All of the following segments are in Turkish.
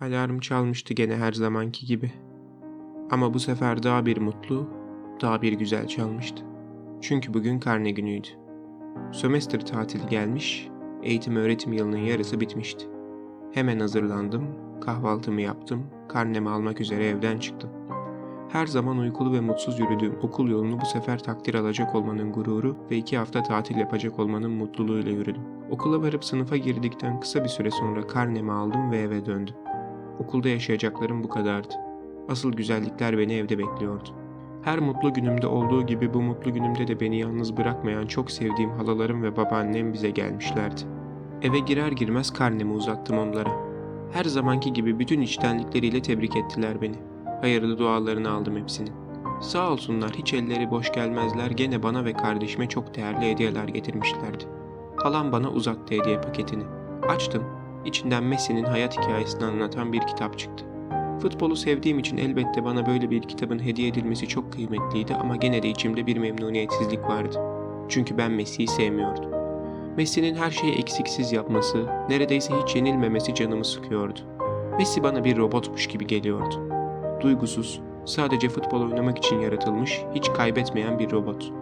Alarm çalmıştı gene her zamanki gibi. Ama bu sefer daha bir mutlu, daha bir güzel çalmıştı. Çünkü bugün karne günüydü. Sömestr tatili gelmiş, eğitim öğretim yılının yarısı bitmişti. Hemen hazırlandım, kahvaltımı yaptım, karnemi almak üzere evden çıktım. Her zaman uykulu ve mutsuz yürüdüğüm okul yolunu bu sefer takdir alacak olmanın gururu ve iki hafta tatil yapacak olmanın mutluluğuyla yürüdüm. Okula varıp sınıfa girdikten kısa bir süre sonra karnemi aldım ve eve döndüm. Okulda yaşayacaklarım bu kadardı. Asıl güzellikler beni evde bekliyordu. Her mutlu günümde olduğu gibi bu mutlu günümde de beni yalnız bırakmayan çok sevdiğim halalarım ve babaannem bize gelmişlerdi. Eve girer girmez karnemi uzattım onlara. Her zamanki gibi bütün içtenlikleriyle tebrik ettiler beni. Hayırlı dualarını aldım hepsinin. Sağ olsunlar hiç elleri boş gelmezler gene bana ve kardeşime çok değerli hediyeler getirmişlerdi. Halam bana uzattı hediye paketini. Açtım. İçinden Messi'nin hayat hikayesini anlatan bir kitap çıktı. Futbolu sevdiğim için elbette bana böyle bir kitabın hediye edilmesi çok kıymetliydi ama gene de içimde bir memnuniyetsizlik vardı. Çünkü ben Messi'yi sevmiyordum. Messi'nin her şeyi eksiksiz yapması, neredeyse hiç yenilmemesi canımı sıkıyordu. Messi bana bir robotmuş gibi geliyordu. Duygusuz, sadece futbol oynamak için yaratılmış, hiç kaybetmeyen bir robot.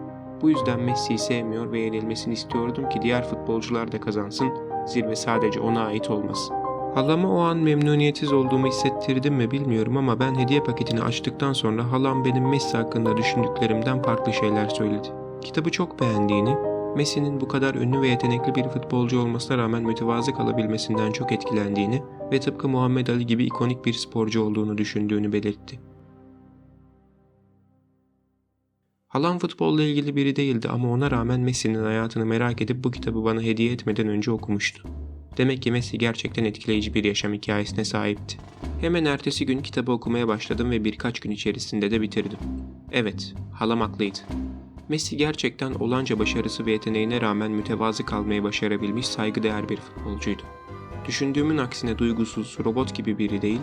Bu yüzden Messi'yi sevmiyor ve yenilmesini istiyordum ki diğer futbolcular da kazansın, zirve sadece ona ait olmasın. Halama o an memnuniyetsiz olduğumu hissettirdim mi bilmiyorum ama ben hediye paketini açtıktan sonra halam benim Messi hakkında düşündüklerimden farklı şeyler söyledi. Kitabı çok beğendiğini, Messi'nin bu kadar ünlü ve yetenekli bir futbolcu olmasına rağmen mütevazı kalabilmesinden çok etkilendiğini ve tıpkı Muhammed Ali gibi ikonik bir sporcu olduğunu düşündüğünü belirtti. Halam futbolla ilgili biri değildi ama ona rağmen Messi'nin hayatını merak edip bu kitabı bana hediye etmeden önce okumuştu. Demek ki Messi gerçekten etkileyici bir yaşam hikayesine sahipti. Hemen ertesi gün kitabı okumaya başladım ve birkaç gün içerisinde de bitirdim. Evet, halam haklıydı. Messi gerçekten olanca başarısı ve yeteneğine rağmen mütevazı kalmayı başarabilmiş saygıdeğer bir futbolcuydu. Düşündüğümün aksine duygusuz, robot gibi biri değil,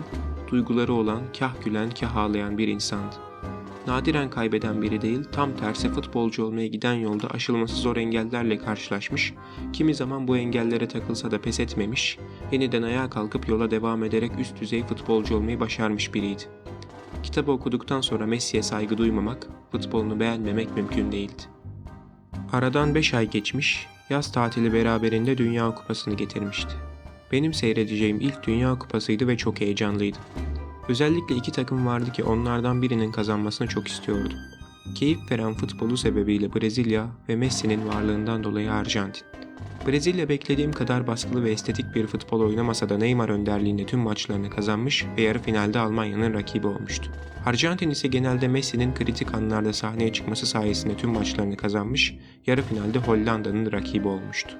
duyguları olan, kah gülen, kah ağlayan bir insandı. Nadiren kaybeden biri değil, tam tersi futbolcu olmaya giden yolda aşılması zor engellerle karşılaşmış, kimi zaman bu engellere takılsa da pes etmemiş, yeniden ayağa kalkıp yola devam ederek üst düzey futbolcu olmayı başarmış biriydi. Kitabı okuduktan sonra Messi'ye saygı duymamak, futbolunu beğenmemek mümkün değildi. Aradan 5 ay geçmiş, yaz tatili beraberinde Dünya Kupası'nı getirmişti. Benim seyredeceğim ilk Dünya Kupası'ydı ve çok heyecanlıydım. Özellikle iki takım vardı ki onlardan birinin kazanmasını çok istiyordum. Keyif veren futbolu sebebiyle Brezilya ve Messi'nin varlığından dolayı Arjantin. Brezilya beklediğim kadar baskılı ve estetik bir futbol oynamasa da Neymar önderliğinde tüm maçlarını kazanmış ve yarı finalde Almanya'nın rakibi olmuştu. Arjantin ise genelde Messi'nin kritik anlarda sahneye çıkması sayesinde tüm maçlarını kazanmış, yarı finalde Hollanda'nın rakibi olmuştu.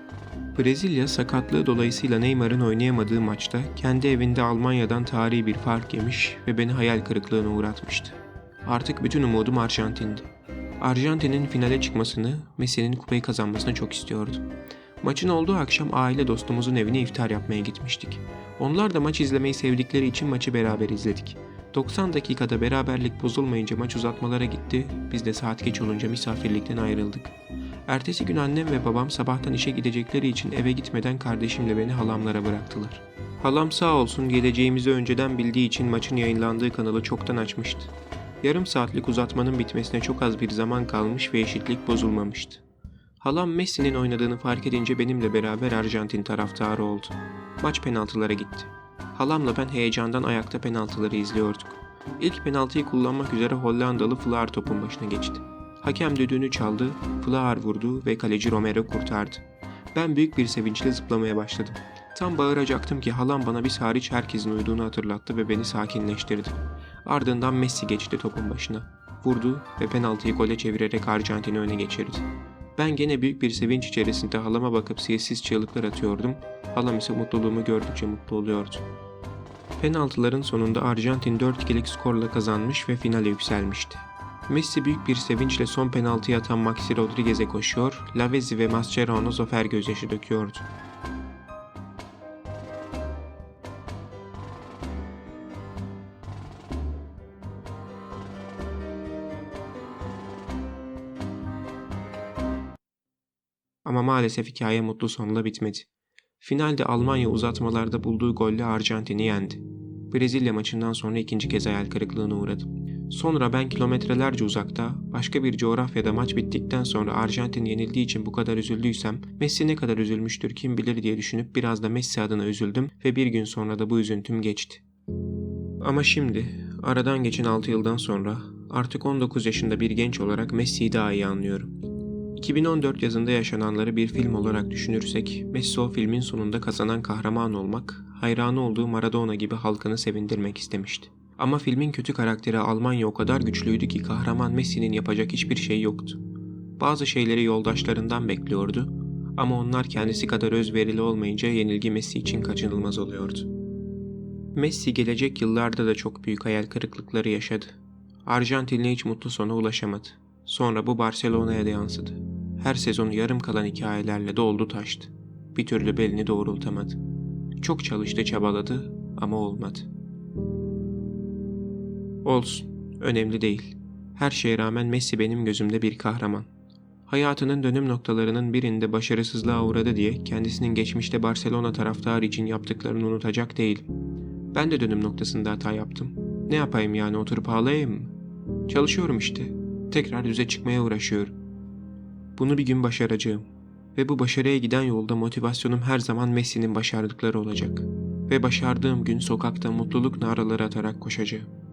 Brezilya sakatlığı dolayısıyla Neymar'ın oynayamadığı maçta kendi evinde Almanya'dan tarihi bir fark yemiş ve beni hayal kırıklığına uğratmıştı. Artık bütün umudum Arjantin'di. Arjantin'in finale çıkmasını, Messi'nin kupayı kazanmasını çok istiyordum. Maçın olduğu akşam aile dostumuzun evine iftar yapmaya gitmiştik. Onlar da maç izlemeyi sevdikleri için maçı beraber izledik. 90 dakikada beraberlik bozulmayınca maç uzatmalara gitti, biz de saat geç olunca misafirlikten ayrıldık. Ertesi gün annem ve babam sabahtan işe gidecekleri için eve gitmeden kardeşimle beni halamlara bıraktılar. Halam sağ olsun geleceğimizi önceden bildiği için maçın yayınlandığı kanalı çoktan açmıştı. Yarım saatlik uzatmanın bitmesine çok az bir zaman kalmış ve eşitlik bozulmamıştı. Halam Messi'nin oynadığını fark edince benimle beraber Arjantin taraftarı oldu. Maç penaltılara gitti. Halamla ben heyecandan ayakta penaltıları izliyorduk. İlk penaltıyı kullanmak üzere Hollandalı Vlaar topun başına geçti. Hakem düdüğünü çaldı, Vlaar vurdu ve kaleci Romero kurtardı. Ben büyük bir sevinçle zıplamaya başladım. Tam bağıracaktım ki halam bana biz hariç herkesin uyuduğunu hatırlattı ve beni sakinleştirdi. Ardından Messi geçti topun başına. Vurdu ve penaltıyı gole çevirerek Arjantin'i öne geçirdi. Ben gene büyük bir sevinç içerisinde halama bakıp sessiz çığlıklar atıyordum. Halam ise mutluluğumu gördükçe mutlu oluyordu. Penaltıların sonunda Arjantin 4-2'lik skorla kazanmış ve finale yükselmişti. Messi büyük bir sevinçle son penaltıyı atan Maxi Rodriguez'e koşuyor, Lavezzi ve Mascherano zafer gözyaşı döküyordu. Ama maalesef hikaye mutlu sonla bitmedi. Finalde Almanya uzatmalarda bulduğu golle Arjantin'i yendi. Brezilya maçından sonra ikinci kez hayal kırıklığına uğradım. Sonra ben kilometrelerce uzakta, başka bir coğrafyada maç bittikten sonra Arjantin yenildiği için bu kadar üzüldüysem, Messi ne kadar üzülmüştür kim bilir diye düşünüp biraz da Messi adına üzüldüm ve bir gün sonra da bu üzüntüm geçti. Ama şimdi, aradan geçen 6 yıldan sonra artık 19 yaşında bir genç olarak Messi'yi daha iyi anlıyorum. 2014 yazında yaşananları bir film olarak düşünürsek, Messi o filmin sonunda kazanan kahraman olmak, hayranı olduğu Maradona gibi halkını sevindirmek istemişti. Ama filmin kötü karakteri Almanya o kadar güçlüydü ki kahraman Messi'nin yapacak hiçbir şey yoktu. Bazı şeyleri yoldaşlarından bekliyordu ama onlar kendisi kadar özverili olmayınca yenilgi Messi için kaçınılmaz oluyordu. Messi gelecek yıllarda da çok büyük hayal kırıklıkları yaşadı. Arjantin'le hiç mutlu sona ulaşamadı. Sonra bu Barcelona'ya da yansıdı. Her sezonu yarım kalan hikayelerle doldu taştı. Bir türlü belini doğrultamadı. Çok çalıştı çabaladı ama olmadı. Olsun, önemli değil. Her şeye rağmen Messi benim gözümde bir kahraman. Hayatının dönüm noktalarının birinde başarısızlığa uğradı diye kendisinin geçmişte Barcelona taraftarı için yaptıklarını unutacak değilim. Ben de dönüm noktasında hata yaptım. Ne yapayım yani oturup ağlayayım mı? Çalışıyorum işte. Tekrar düze çıkmaya uğraşıyorum. Bunu bir gün başaracağım. Ve bu başarıya giden yolda motivasyonum her zaman Messi'nin başardıkları olacak. Ve başardığım gün sokakta mutluluk naraları atarak koşacağım.